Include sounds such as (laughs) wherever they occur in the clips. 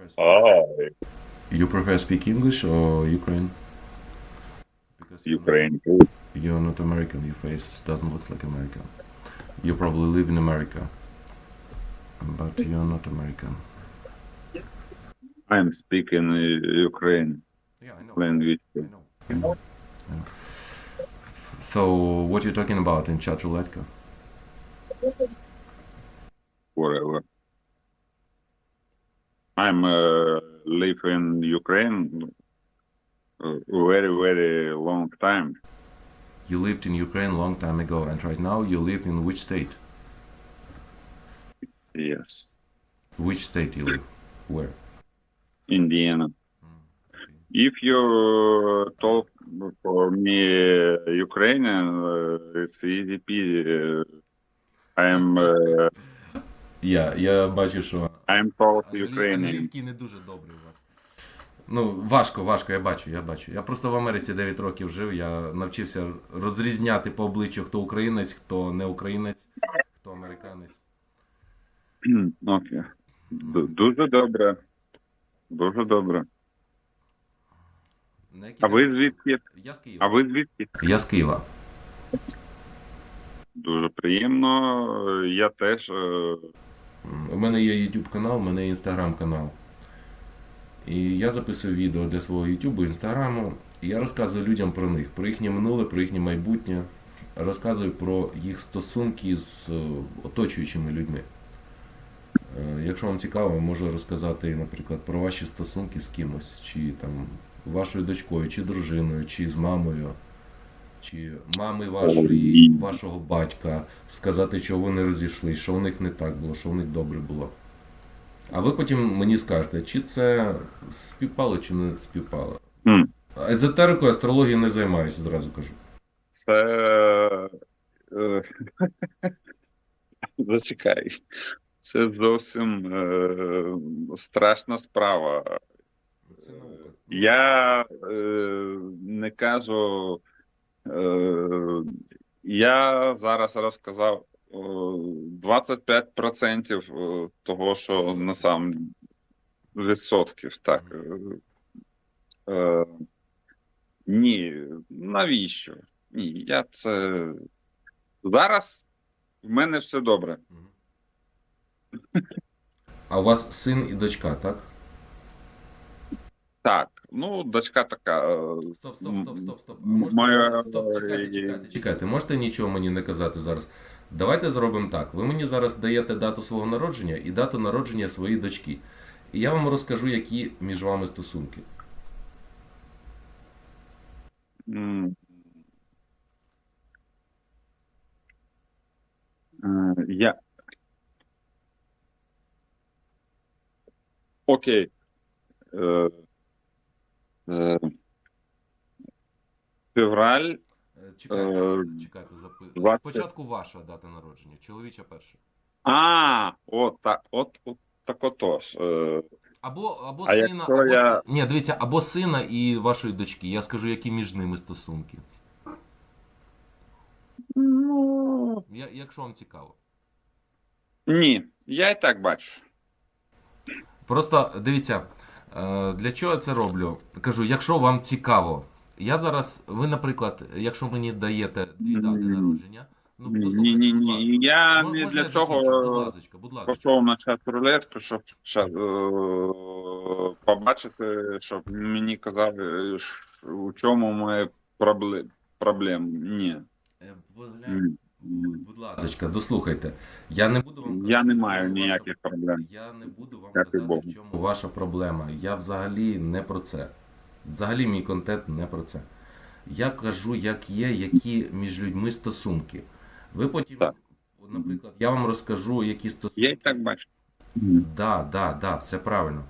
prefer speak, Ah, you prefer speak English or Ukraine? Because you're not- Ukraine too. You're not American. Your face doesn't look like American. You probably live in America, but you're not American. I'm speaking uh, Ukraine Yeah, I know. language. I know. I know. I know. So, what you talking about in chat roulette? Whatever. I'm uh, live in Ukraine uh, very very long time. You lived in Ukraine a long time ago, and right now you live in which state? Yes, Which state you live? Where? Indiana. Mm, okay. If you talk for me uh, Ukrainian, uh, it's easy peasy. Uh, I'm uh, Я, я бачу, що I'm Ukrainian. англійський не дуже добрий у вас. Ну, важко, важко, я бачу, я бачу. Я просто в Америці 9 років жив, я навчився розрізняти по обличчю, хто українець, хто не українець, хто американець. Окей. Ду- Дуже добре. Дуже добре. На якій А ви ви- звідки? Я з Києва. А ви звідки? Я з Києва. Дуже приємно. Я теж. е, У мене є YouTube канал, у мене є Instagram канал. І я записую відео для свого YouTube, Інстаграму. І я розказую людям про них, про їхнє минуле, про їхнє майбутнє. Розказую про їх стосунки з е, оточуючими людьми. Е, Якщо вам цікаво, можу розказати, наприклад, про ваші стосунки з кимось, чи там вашою дочкою, чи дружиною, чи з мамою, чи мами вашої, вашого батька, сказати, чого вони розійшли, що у них не так було, що у них добре було. А ви потім мені скажете, чи це співпало, чи не співпало. Езотерикою, астрологією не займаюся, зразу кажу. Це. е, (laughs) Зачекай. Це зовсім е, страшна справа. Я е, не кажу. Е, я зараз розказав е, 25% того, що на сам відсотків. Так. Е, е, ні, навіщо? Ні, я це. Зараз в мене все добре. А у вас син і дочка, так? Так, ну, дочка така. е, Стоп, стоп, стоп, стоп, стоп. А можете... моя- Стоп, чекайте, чекайте, чекайте. Можете нічого мені не казати зараз. Давайте зробимо так. Ви мені зараз даєте дату свого народження і дату народження своєї дочки. І я вам розкажу, які між вами стосунки. е, Я. Окей. Е, е, Февраль. Е, Чекайте, Е, чекайте, запи... 20. Спочатку ваша дата народження, чоловіча перша. А, от так, от, от так отож. Е, Або, або А сина, або я- Ні, дивіться, або сина і вашої дочки. Я скажу, які між ними стосунки. Ну. Я, якщо вам цікаво. Ні, я і так бачу. Просто дивіться, е, для чого я це роблю? Кажу, якщо вам цікаво, я зараз, ви, наприклад, якщо мені даєте дві дати народження, ну Ні, ні, ні, Я не для цього пішов на чат рулетку, щоб е, побачити, щоб мені казали, у чому моє проблем. проблем. Ні. Будь ласка, дослухайте. Я не буду вам Я не маю ніяких ваша- проблем. Я не буду вам Дякую казати, Богу. в чому ваша проблема. Я взагалі не про це. Взагалі мій контент не про це. Я кажу, як є, які між людьми стосунки. Ви потім, Так. наприклад, я вам розкажу, які стосунки. Я і так бачу. Да, да, да, все правильно.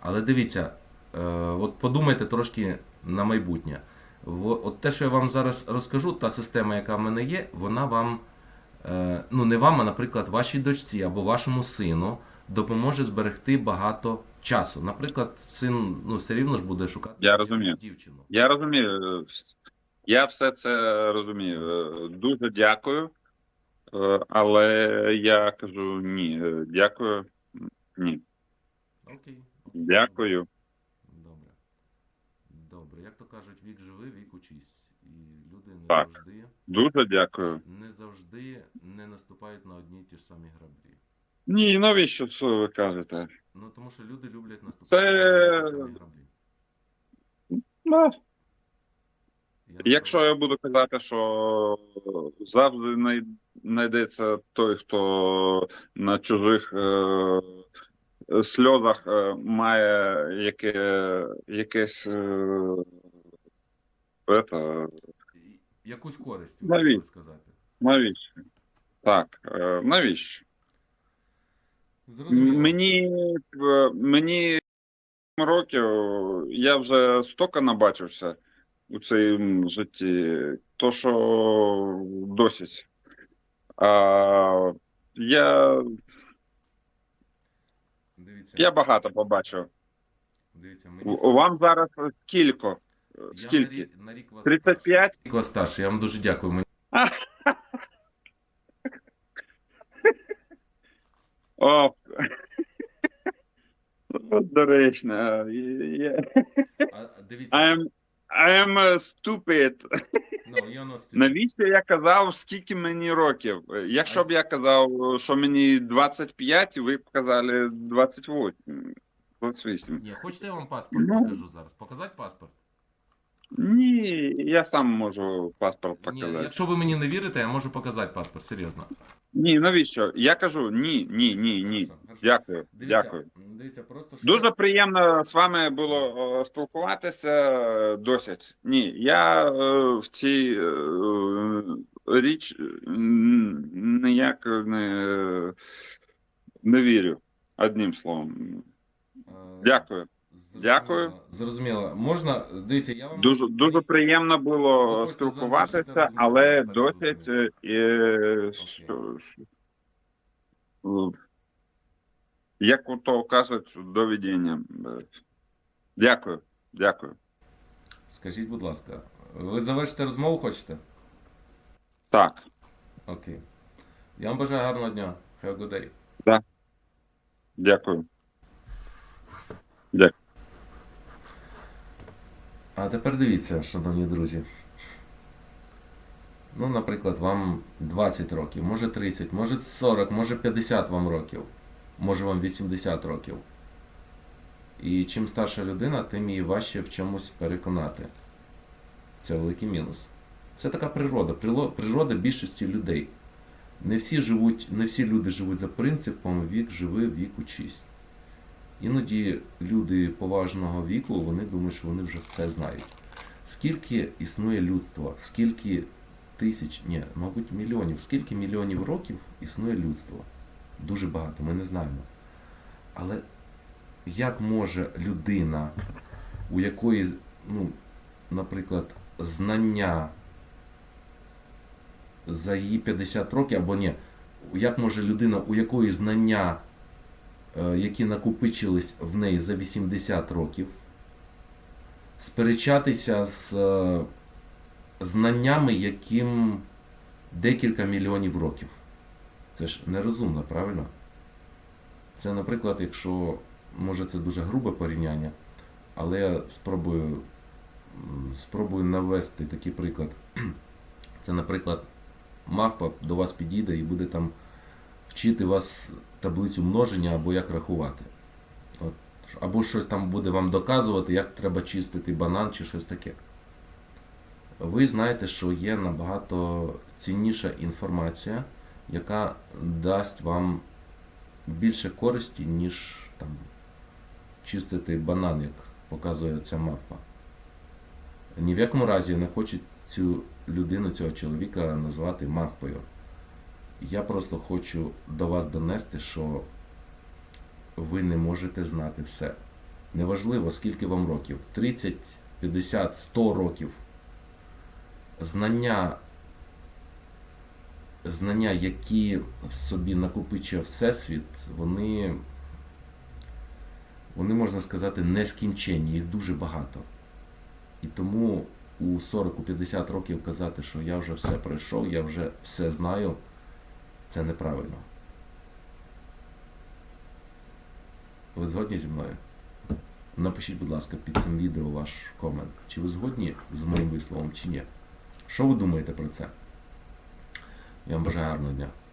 Але дивіться, е, от подумайте трошки на майбутнє. От те, що я вам зараз розкажу, та система, яка в мене є, вона вам, е, ну не вам, а, наприклад, вашій дочці або вашому сину допоможе зберегти багато часу. Наприклад, син ну, все рівно ж буде шукати Я розумію. дівчину. Я розумію. Я все це розумію. Е, Дуже дякую. Е, Але я кажу ні. Дякую. Ні. Окей. Дякую. Добре. Добре. Як то кажуть, вік живи, вік учись. І люди не Так. завжди Дуже дякую. не завжди не наступають на одні й ті ж самі граблі. Ні, навіщо це ви кажете? Ну тому що люди люблять наступати Це- на одні ті самі граблі. Ну, Я якщо я буду казати, що завжди знайдеться той, хто на чужих е, сльозах е, має яке, якесь е, это, якусь користь, Навіть. сказати. навіщо? Так, е, навіщо? Зрозуміло. Мені, е, мені років я вже стільки набачився у цьому житті, то що досить. А, я, Дивіться, я багато побачив. дивіться, мені Вам зараз скільки? Я на Скільки? рік, на рік вас 35? Рік вас старший. Я вам дуже дякую. Мені (laughs) О. (laughs) Доречно. Я- а, дивіться, I am, I am a stupid. ну, я Навіщо я казав, скільки мені років? Якщо б я казав, що мені 25, ви б казали 28. 28. Ні, хочете я вам паспорт Ну. покажу зараз? Показати паспорт? Ні, я сам можу паспорт Ні, показати. якщо ви мені не вірите, я можу показати паспорт, серйозно. Ні, навіщо? Я кажу ні, ні, ні, ні. Хорошо, хорошо. Дякую. Дивіться, Дякую. Дивіться, просто що Дуже приємно з вами було е, спілкуватися. Досить. Ні, я е, в цій е, річ м, ніяк не, не вірю. Одним словом. е, Дякую. Дякую. Зрозуміло. Можна, дивіться, я вам Дуже дуже приємно було спілкуватися, але так досить е, е, що- що- е, як то кажуть, доведення. Дякую, дякую. Скажіть, будь ласка, ви завершите розмову хочете? Так, Окей. Я вам бажаю гарного дня. Have a good day. дякую. А тепер дивіться, шановні друзі. Ну, наприклад, вам 20 років, може 30, може 40, може 50 вам років, може вам 80 років. І чим старша людина, тим її важче в чомусь переконати. Це великий мінус. Це така природа, природа більшості людей. Не всі живуть, не всі люди живуть за принципом вік живи, вік учись. Іноді люди поважного віку вони думають, що вони вже все знають. Скільки існує людство, скільки тисяч, ні, мабуть, мільйонів, скільки мільйонів років існує людство? Дуже багато, ми не знаємо. Але як може людина, у якої, ну, наприклад, знання за її 50 років, або ні, як може людина, у якої знання які накопичились в неї за 80 років, сперечатися з е, знаннями, яким декілька мільйонів років. Це ж нерозумно, правильно? Це, наприклад, якщо, може, це дуже грубе порівняння, але я спробую, спробую навести такий приклад. (clears throat) Це, наприклад, мавпа до вас підійде і буде там вчити вас таблицю множення або як рахувати. От. Або щось там буде вам доказувати, як треба чистити банан чи щось таке. Ви знаєте, що є набагато цінніша інформація, яка дасть вам більше користі, ніж там, чистити банан, як показує ця мавпа. Ні в якому разі не хочу цю людину, цього чоловіка назвати мавпою. Я просто хочу до вас донести, що ви не можете знати все. Неважливо, скільки вам років 30, 50, 100 років. Знання, знання, які в собі накопичує Всесвіт, вони, вони, можна сказати, нескінченні, їх дуже багато. І тому у 40-50 років казати, що я вже все пройшов, я вже все знаю. Це неправильно. Ви згодні зі мною? Напишіть, будь ласка, під цим відео ваш комент. Чи ви згодні з моїм висловом, чи ні. Що ви думаєте про це? Я вам бажаю гарного дня.